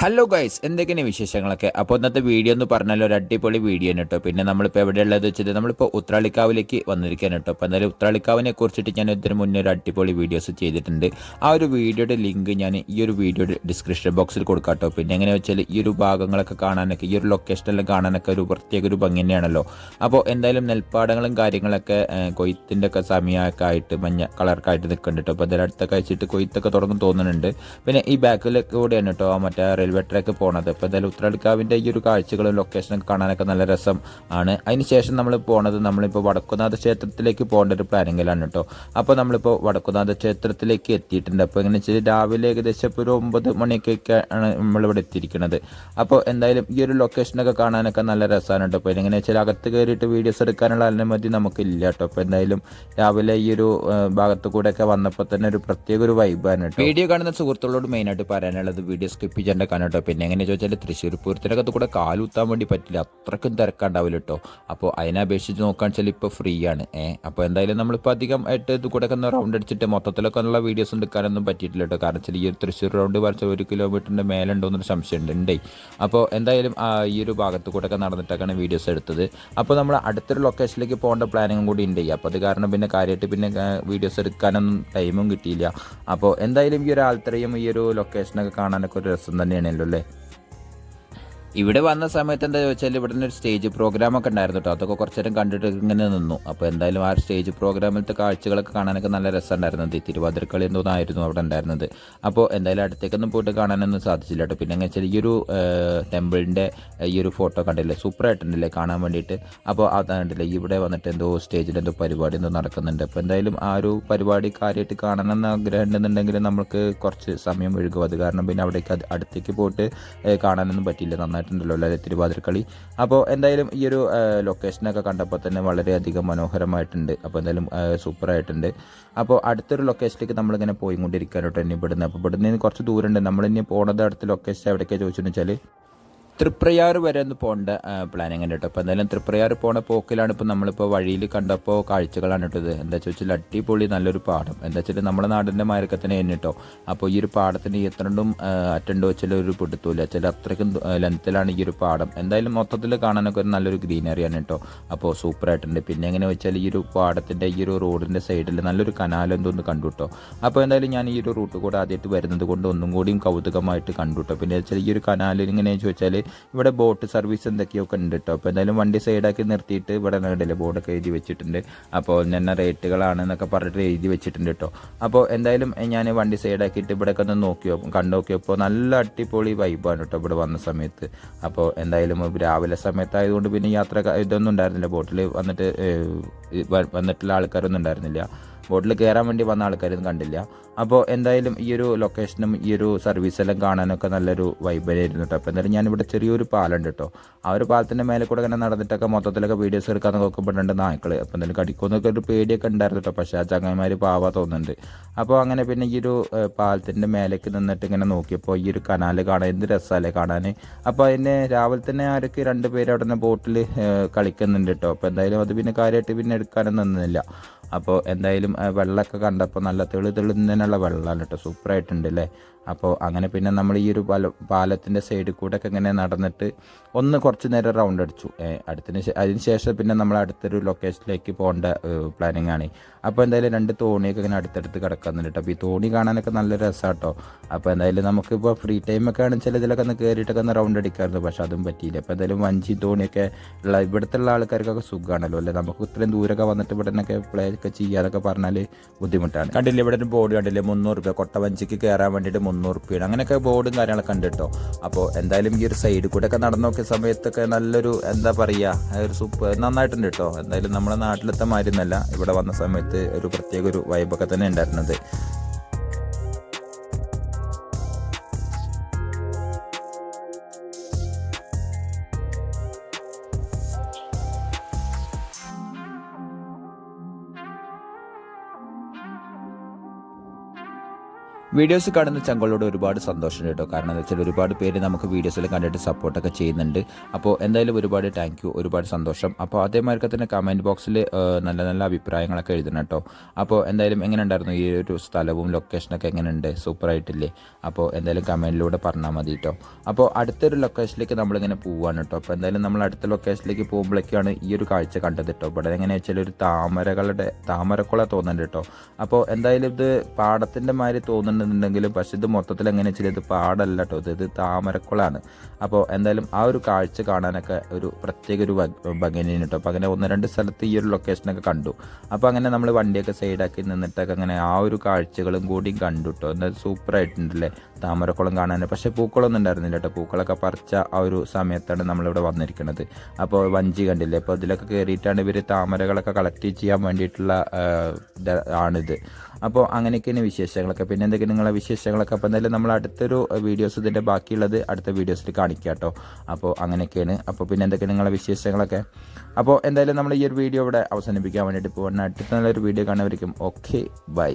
Hello guys എന്തൊക്കെയാണ് വിശേഷങ്ങളൊക്കെ? അപ്പോൾ ഇന്നത്തെ വീഡിയോ എന്ന് പറഞ്ഞാൽ ഒരു അടിപൊളി വീഡിയോ ആണ് കേട്ടോ. പിന്നെ നമ്മളിപ്പോൾ എവിടെയുള്ളത് വെച്ചിട്ട് നമ്മളിപ്പോൾ ഉത്രാളിക്കാവിലേക്ക് വന്നിരിക്കാൻ കേട്ടോ. അപ്പോൾ എന്തായാലും ഉത്രാളിക്കാവിനെ കുറിച്ചിട്ട് ഞാൻ ഇതിന് മുന്നേ ഒരു അടിപൊളി വീഡിയോസ് ചെയ്തിട്ടുണ്ട്. ആ ഒരു വീഡിയോയുടെ ലിങ്ക് ഞാൻ ഈ ഒരു വീഡിയോയുടെ ഡിസ്ക്രിപ്ഷൻ ബോക്സിൽ കൊടുക്കാം കേട്ടോ. പിന്നെ എങ്ങനെ വെച്ചാൽ ഈ ഒരു ഭാഗങ്ങളൊക്കെ കാണാനൊക്കെ ഈ ഒരു ലൊക്കേഷനെല്ലാം കാണാനൊക്കെ ഒരു പ്രത്യേക ഒരു ഭംഗി തന്നെയാണല്ലോ. അപ്പോൾ എന്തായാലും നെൽപ്പാടങ്ങളും കാര്യങ്ങളൊക്കെ കൊയ്ത്തിന്റെ ഒക്കെ സമയമൊക്കെ ആയിട്ട് മഞ്ഞ കളറൊക്കെ ആയിട്ട് നിൽക്കുന്നുണ്ട് കേട്ടോ. അപ്പോൾ അതിലടുത്തൊക്കെ അയച്ചിട്ട് കൊയ്ത്തൊക്കെ തുടങ്ങും തോന്നുന്നുണ്ട്. പിന്നെ ഈ ബാക്കിലൊക്കെ കൂടെയാണ് കേട്ടോ മറ്റേ റെയിൽവേ ട്രാക്ക് പോണത്. അപ്പോൾ എന്തായാലും ഉത്രാളിക്കാവിന്റെ ഈ ഒരു കാഴ്ചകളും ലൊക്കേഷനൊക്കെ കാണാനൊക്കെ നല്ല രസം ആണ്. അതിന് ശേഷം നമ്മൾ പോണത് നമ്മളിപ്പോൾ വടക്കുനാഥ ക്ഷേത്രത്തിലേക്ക് പോകേണ്ട ഒരു പ്ലാനിങ്ങിലാണ് കേട്ടോ അപ്പോൾ നമ്മളിപ്പോൾ വടക്കുനാഥ ക്ഷേത്രത്തിലേക്ക് എത്തിയിട്ടുണ്ട്. അപ്പോൾ എങ്ങനെ വെച്ചാൽ രാവിലെ ഏകദേശം ഒരു ഒമ്പത് മണിയൊക്കെ ആണ് നമ്മളിവിടെ എത്തിയിരിക്കുന്നത്. അപ്പോൾ എന്തായാലും ഈ ഒരു ലൊക്കേഷനൊക്കെ കാണാനൊക്കെ നല്ല രസമാണ് കേട്ടോ അപ്പോൾ എങ്ങനെ വെച്ചാൽ അകത്ത് കയറിയിട്ട് വീഡിയോസ് എടുക്കാനുള്ള അനുമതി നമുക്കില്ല കേട്ടോ അപ്പോൾ എന്തായാലും രാവിലെ ഈ ഒരു ഭാഗത്ത് കൂടെയൊക്കെ വന്നപ്പോൾ തന്നെ ഒരു പ്രത്യേക ഒരു വൈബാണ് കേട്ടോ വീഡിയോ കാണുന്ന സുഹൃത്തുക്കളോട് മെയിനായിട്ട് പറയാനുള്ളത് വീഡിയോ സ്കിപ്പ് ചെയ്യേണ്ട കാരണം കേട്ടോ പിന്നെ എങ്ങനെ ചോദിച്ചാൽ തൃശ്ശൂർ പൂരത്തിനകത്ത് കൂടെ കാലുത്താൻ വേണ്ടി പറ്റില്ല. അത്രക്കും തിരക്കുണ്ടാവില്ല കേട്ടോ അപ്പോൾ അതിനെ അപേക്ഷിച്ച് നോക്കാൻ വെച്ചാൽ ഇപ്പോൾ ഫ്രീ ആണ്. ഏഹ് അപ്പോൾ എന്തായാലും നമ്മളിപ്പോൾ അധികം ആയിട്ട് ഇത് കൂടെ ഒന്ന് റൗണ്ട് അടിച്ചിട്ട് മൊത്തത്തിലൊക്കെ ഉള്ള വീഡിയോസ് എടുക്കാനൊന്നും പറ്റിയിട്ടില്ല കേട്ടോ കാരണം വെച്ചാൽ ഈ ഒരു തൃശ്ശൂർ റൗണ്ട് വരച്ച ഒരു കിലോമീറ്ററിന്റെ മേലുണ്ടോ എന്നൊരു സംശയമുണ്ട്. ഉണ്ടേ അപ്പോൾ എന്തായാലും ഈ ഒരു ഭാഗത്ത് കൂടെ ഒക്കെ നടന്നിട്ടൊക്കെയാണ് വീഡിയോസ് എടുത്തത്. അപ്പോൾ നമ്മൾ അടുത്തൊരു ലൊക്കേഷനിലേക്ക് പോകേണ്ട പ്ലാനിങ്ങും കൂടി ഉണ്ട് അപ്പോൾ അത് കാരണം പിന്നെ കാര്യമായിട്ട് പിന്നെ വീഡിയോസ് എടുക്കാനൊന്നും ടൈമും കിട്ടിയില്ല. അപ്പോൾ എന്തായാലും ഈ ഒരു ആൾത്തറയും ഈ ഒരു ലൊക്കേഷനൊക്കെ കാണാനൊക്കെ ഒരു രസം തന്നെയാണല്ലോ അല്ലേ ഇവിടെ വന്ന സമയത്ത് എന്താ ചോദിച്ചാൽ ഇവിടെ ഒരു സ്റ്റേജ് പ്രോഗ്രാം ഒക്കെ ഉണ്ടായിരുന്നു കേട്ടോ അതൊക്കെ കുറച്ചേരം കണ്ടിട്ട് ഇങ്ങനെ നിന്നു. അപ്പോൾ എന്തായാലും ആ സ്റ്റേജ് പ്രോഗ്രാമിലത്തെ കാഴ്ചകളൊക്കെ കാണാനൊക്കെ നല്ല രസമുണ്ടായിരുന്നത് തിരുവാതിരക്കളി എന്തോന്നായിരുന്നു അവിടെ ഉണ്ടായിരുന്നത്. അപ്പോൾ എന്തായാലും അടുത്തേക്കൊന്നും പോയിട്ട് കാണാനൊന്നും സാധിച്ചില്ല കേട്ടോ പിന്നെ വെച്ചാൽ ഈ ഒരു ടെമ്പിളിന്റെ ഈ ഒരു ഫോട്ടോ കണ്ടില്ലേ? സൂപ്പർ ആയിട്ടുണ്ടല്ലേ കാണാൻ വേണ്ടിയിട്ട്? അപ്പോൾ അതാണ്ടല്ലേ ഇവിടെ വന്നിട്ട് എന്തോ സ്റ്റേജിൽ എന്തോ പരിപാടി എന്തോ നടക്കുന്നുണ്ട്. അപ്പോൾ എന്തായാലും ആ ഒരു പരിപാടി കാര്യമായിട്ട് കാണണമെന്ന് ആഗ്രഹം ഉണ്ടെന്നുണ്ടെങ്കിൽ നമുക്ക് കുറച്ച് സമയം ഒഴുകും അത് കാരണം പിന്നെ അവിടേക്ക് അടുത്തേക്ക് പോയിട്ട് കാണാനൊന്നും പറ്റിയില്ല. നന്നായിട്ടുണ്ടല്ലോ അല്ലെ തിരുവാതിരക്കളി. അപ്പോൾ എന്തായാലും ഈ ഒരു ലൊക്കേഷനൊക്കെ കണ്ടപ്പോൾ തന്നെ വളരെയധികം മനോഹരമായിട്ടുണ്ട്. അപ്പോൾ എന്തായാലും സൂപ്പറായിട്ടുണ്ട്. അപ്പോൾ അടുത്തൊരു ലൊക്കേഷനിലേക്ക് നമ്മളിങ്ങനെ പോയിക്കൊണ്ടിരിക്കാനോട്ടോ ഇനി ഇവിടുന്ന്. അപ്പോൾ ഇവിടുന്ന് കുറച്ച് ദൂരമുണ്ട്. നമ്മളിനി പോണത് അടുത്ത ലൊക്കേഷൻ എവിടേക്കാണ് ചോദിച്ചെന്ന് വെച്ചാൽ തൃപ്രയാർ വരെ ഒന്ന് പോകേണ്ട പ്ലാനിങ് ഉണ്ട് കേട്ടോ. അപ്പോൾ എന്തായാലും തൃപ്രയാർ പോണ പോക്കിലാണ് ഇപ്പോൾ നമ്മളിപ്പോൾ വഴിയിൽ കണ്ടപ്പോൾ കാഴ്ചകളാണ് ഇട്ടത് എന്താ വെച്ചാൽ അടിപൊളി നല്ലൊരു പാടം. എന്താ വെച്ചാൽ നമ്മുടെ നാടിന്റെ മാരൊക്കെ തന്നെ തന്നെ കേട്ടോ. അപ്പോൾ ഈ ഒരു പാടത്തിന് എത്രണ്ടും അറ്റൻഡ് വെച്ചാൽ ഒരു പിടുത്തൂല ചില അത്രയ്ക്കും ലെങ്ത്തിലാണ് ഈ ഒരു പാടം. എന്തായാലും മൊത്തത്തിൽ കാണാനൊക്കെ ഒരു നല്ലൊരു ഗ്രീനറിയാണ് കേട്ടോ. അപ്പോൾ സൂപ്പറായിട്ടുണ്ട് പിന്നെ എങ്ങനെ വെച്ചാൽ ഈ ഒരു പാടത്തിന്റെ ഈ ഒരു റോഡിന്റെ സൈഡിൽ നല്ലൊരു കനാൽ ഒന്ന് കണ്ടു കേട്ടോ. അപ്പോൾ എന്തായാലും ഞാൻ ഈ ഒരു റൂട്ട് കൂടെ ആദ്യമായിട്ട് വരുന്നത് കൊണ്ട് ഒന്നും കൂടിയും കൗതുകമായിട്ട് കണ്ടു കേട്ടോ. പിന്നെ വെച്ചാൽ ഈ ഒരു കനാലിൽ ഇങ്ങനെ ചോദിച്ചാൽ ഇവിടെ ബോട്ട് സർവീസ് എന്തൊക്കെയൊക്കെ ഉണ്ട് കേട്ടോ അപ്പോൾ എന്തായാലും വണ്ടി സൈഡാക്കി നിർത്തിയിട്ട് ഇവിടെ നേടില്ല ബോർഡൊക്കെ എഴുതി വെച്ചിട്ടുണ്ട്. അപ്പോൾ ഇന്ന റേറ്റുകളാണ് എന്നൊക്കെ പറഞ്ഞിട്ട് എഴുതി വെച്ചിട്ടുണ്ട് കേട്ടോ അപ്പോൾ എന്തായാലും ഞാൻ വണ്ടി സൈഡാക്കിയിട്ട് ഇവിടെയൊക്കെ ഒന്ന് നോക്കി കണ്ടു നോക്കിയപ്പോൾ നല്ല അടിപൊളി വൈബാണ് കേട്ടോ ഇവിടെ വന്ന സമയത്ത്. അപ്പോൾ എന്തായാലും രാവിലെ സമയത്തായതുകൊണ്ട് പിന്നെ യാത്ര ഇതൊന്നും ഉണ്ടായിരുന്നില്ല. ബോട്ടിൽ വന്നിട്ട് വന്നിട്ടുള്ള ആൾക്കാരൊന്നും ഉണ്ടായിരുന്നില്ല. ബോട്ടിൽ കയറാൻ വേണ്ടി വന്ന ആൾക്കാരൊന്നും കണ്ടില്ല. അപ്പോൾ എന്തായാലും ഈ ഒരു ലൊക്കേഷനും ഈ ഒരു സർവീസെല്ലാം കാണാനൊക്കെ നല്ലൊരു വൈബായിരുന്നു കേട്ടോ അപ്പോൾ എന്തായാലും ഞാനിവിടെ ചെറിയൊരു പാലുണ്ട് കേട്ടോ ആ ഒരു പാലത്തിന്റെ മേലെ കൂടെ ഇങ്ങനെ നടന്നിട്ടൊക്കെ മൊത്തത്തിലൊക്കെ വീഡിയോസ് എടുക്കാൻ നോക്കുമ്പോഴുണ്ട് നായ്ക്കൾ അപ്പോൾ എന്തായാലും കടിക്കുമെന്നൊക്കെ ഒരു പേടിയൊക്കെ ഉണ്ടായിരുന്നു കേട്ടോ പക്ഷേ ആ ചങ്ങന്മാർ പാവാ തോന്നുന്നുണ്ട്. അപ്പോൾ അങ്ങനെ പിന്നെ ഈ ഒരു പാലത്തിന്റെ മേലേക്ക് നിന്നിട്ട് ഇങ്ങനെ നോക്കിയപ്പോൾ ഈ ഒരു കനാൽ കാണാൻ എന്ത് രസമല്ലേ കാണാൻ അപ്പോൾ അതിന് രാവിലെ തന്നെ ആരൊക്കെ രണ്ട് പേര് അവിടെ നിന്ന് ബോട്ടിൽ കളിക്കുന്നുണ്ട് കേട്ടോ അപ്പോൾ എന്തായാലും അത് പിന്നെ കാര്യമായിട്ട് പിന്നെ എടുക്കാനൊന്നും നിന്നില്ല. അപ്പോൾ എന്തായാലും വെള്ളമൊക്കെ കണ്ടപ്പോൾ നല്ല തെളി തെളിന്നതിനുള്ള വെള്ളമാണ് കേട്ടോ. സൂപ്പറായിട്ടുണ്ട് അല്ലേ? അപ്പോൾ അങ്ങനെ പിന്നെ നമ്മൾ ഈ ഒരു പാല പാലത്തിന്റെ സൈഡിൽ കൂടെ ഒക്കെ ഇങ്ങനെ നടന്നിട്ട് ഒന്ന് കുറച്ച് നേരം റൗണ്ട് അടിച്ചു. അടുത്തിന് അതിന് ശേഷം പിന്നെ നമ്മൾ അടുത്തൊരു ലൊക്കേഷനിലേക്ക് പോകേണ്ട പ്ലാനിങ് ആണ്. അപ്പോൾ എന്തായാലും രണ്ട് തോണിയൊക്കെ ഇങ്ങനെ അടുത്തടുത്ത് കിടക്കുന്നുണ്ട് കേട്ടോ. അപ്പോൾ ഈ തോണി കാണാനൊക്കെ നല്ല രസമാണ് കേട്ടോ അപ്പോൾ എന്തായാലും നമുക്കിപ്പോൾ ഫ്രീ ടൈമൊക്കെ ആണെന്ന് വെച്ചാൽ ഇതിലൊക്കെ ഒന്ന് കയറിയിട്ടൊക്കെ ഒന്ന് റൗണ്ട് അടിക്കാറുണ്ട് പക്ഷേ അതും പറ്റിയില്ല. അപ്പോൾ എന്തായാലും വഞ്ചി തോണിയൊക്കെ ഉള്ള ഇവിടുത്തെ ഉള്ള ആൾക്കാർക്കൊക്കെ സുഖമാണല്ലോ അല്ലേ? നമുക്ക് ഇത്രയും ദൂരമൊക്കെ വന്നിട്ട് ഇവിടെ നിന്നൊക്കെ പ്ലേ ഒക്കെ ചെയ്യാതൊക്കെ പറഞ്ഞാൽ ബുദ്ധിമുട്ടാണ്. കണ്ടില്ല ഇവിടെ ഒരു ബോർഡ് കണ്ടില്ലേ? മുന്നൂറ് രൂപ കൊട്ടവഞ്ചിക്ക് കയറാൻ വേണ്ടിയിട്ട് മുന്നൂറ് രൂപയാണ് അങ്ങനെയൊക്കെ ബോർഡും കാര്യങ്ങളൊക്കെ ഉണ്ട് കേട്ടോ അപ്പോൾ എന്തായാലും ഈ ഒരു സൈഡ് കൂടെ ഒക്കെ നടന്നു നോക്കിയ സമയത്തൊക്കെ നല്ലൊരു എന്താ പറയുക ഒരു സൂപ്പ് നന്നായിട്ടുണ്ട് കേട്ടോ എന്തായാലും നമ്മുടെ നാട്ടിലത്തെ മാതിരിയൊന്നല്ല ഇവിടെ വന്ന സമയത്ത് ഒരു പ്രത്യേക ഒരു വൈബൊക്കെ തന്നെ ഉണ്ടായിരുന്നത്. വീഡിയോസ് കാണുന്ന ചങ്കളോട് ഒരുപാട് സന്തോഷം കേട്ടോ. കാരണം എന്താ വെച്ചാൽ ഒരുപാട് പേര് നമുക്ക് വീഡിയോസിൽ കണ്ടിട്ട് സപ്പോർട്ടൊക്കെ ചെയ്യുന്നുണ്ട്. അപ്പോൾ എന്തായാലും ഒരുപാട് താങ്ക് യു ഒരുപാട് സന്തോഷം. അപ്പോൾ അതേമാതിരി തന്നെ കമന്റ് ബോക്സിൽ നല്ല നല്ല അഭിപ്രായങ്ങളൊക്കെ എഴുതണം കേട്ടോ. അപ്പോൾ എന്തായാലും എങ്ങനെ ഉണ്ടായിരുന്നു ഈ ഒരു സ്ഥലവും ലൊക്കേഷനൊക്കെ എങ്ങനെയുണ്ട്? സൂപ്പർ ആയിട്ടില്ലേ? അപ്പോൾ എന്തായാലും കമന്റിലൂടെ പറഞ്ഞാൽ മതി കേട്ടോ. അപ്പോൾ അടുത്തൊരു ലൊക്കേഷനിലേക്ക് നമ്മളിങ്ങനെ പോവുകയാണ് കേട്ടോ. അപ്പോൾ എന്തായാലും നമ്മൾ അടുത്ത ലൊക്കേഷനിലേക്ക് പോകുമ്പോഴേക്കാണ് ഈ ഒരു കാഴ്ച കണ്ടത് കേട്ടോ. ഇവിടെ എങ്ങനെയാ വെച്ചാൽ ഒരു താമരകളുടെ താമരക്കുള തോന്നുന്നുണ്ട് കേട്ടോ. അപ്പോൾ എന്തായാലും ഇത് പാടത്തിന്റെ മാതിരി തോന്നുന്നുണ്ടെങ്കിലും പക്ഷെ ഇത് മൊത്തത്തിൽ എങ്ങനെ വെച്ചാൽ ഇത് പാടല്ല കേട്ടോ ഇത് താമരക്കുളമാണ് അപ്പോൾ എന്തായാലും ആ ഒരു കാഴ്ച കാണാനൊക്കെ ഒരു പ്രത്യേക ഒരു ഭംഗിയാണ് കേട്ടോ അപ്പോൾ അങ്ങനെ ഒന്ന് രണ്ട് സ്ഥലത്ത് ഈ ഒരു ലൊക്കേഷനൊക്കെ കണ്ടു. അപ്പോൾ അങ്ങനെ നമ്മൾ വണ്ടിയൊക്കെ സൈഡാക്കി നിന്നിട്ടൊക്കെ അങ്ങനെ ആ ഒരു കാഴ്ചകളും കൂടി കണ്ടു കേട്ടോ എന്നാൽ സൂപ്പറായിട്ടുണ്ടല്ലേ താമരക്കുളം കാണാൻ പക്ഷേ പൂക്കളൊന്നും ഉണ്ടായിരുന്നില്ല കേട്ടോ പൂക്കളൊക്കെ പറിച്ച ആ ഒരു സമയത്താണ് നമ്മളിവിടെ വന്നിരിക്കുന്നത് അപ്പോൾ വഞ്ചി കണ്ടില്ലേ? അപ്പോൾ ഇതിലൊക്കെ കയറിയിട്ടാണ് ഇവർ താമരകളൊക്കെ കളക്ട് ചെയ്യാൻ വേണ്ടിയിട്ടുള്ള ആണിത്. അപ്പോൾ അങ്ങനെയൊക്കെയാണ് വിശേഷങ്ങളൊക്കെ. പിന്നെ എന്തൊക്കെ നിങ്ങളെ വിശേഷങ്ങളൊക്കെ? അപ്പോൾ എന്തായാലും നമ്മൾ അടുത്തൊരു വീഡിയോസ് ഇതിന്റെ ബാക്കിയുള്ളത് അടുത്ത വീഡിയോസിൽ കാണിക്കാം കേട്ടോ. അപ്പോൾ അങ്ങനെയൊക്കെയാണ്. അപ്പോൾ പിന്നെ എന്തൊക്കെ നിങ്ങളെ വിശേഷങ്ങളൊക്കെ? അപ്പോൾ എന്തായാലും നമ്മൾ ഈ ഒരു വീഡിയോ ഇവിടെ അവസാനിപ്പിക്കാൻ വേണ്ടിയിട്ട് പോകുന്ന അടുത്ത നല്ലൊരു വീഡിയോ കാണുന്നവരിക്കും ഓക്കെ ബൈ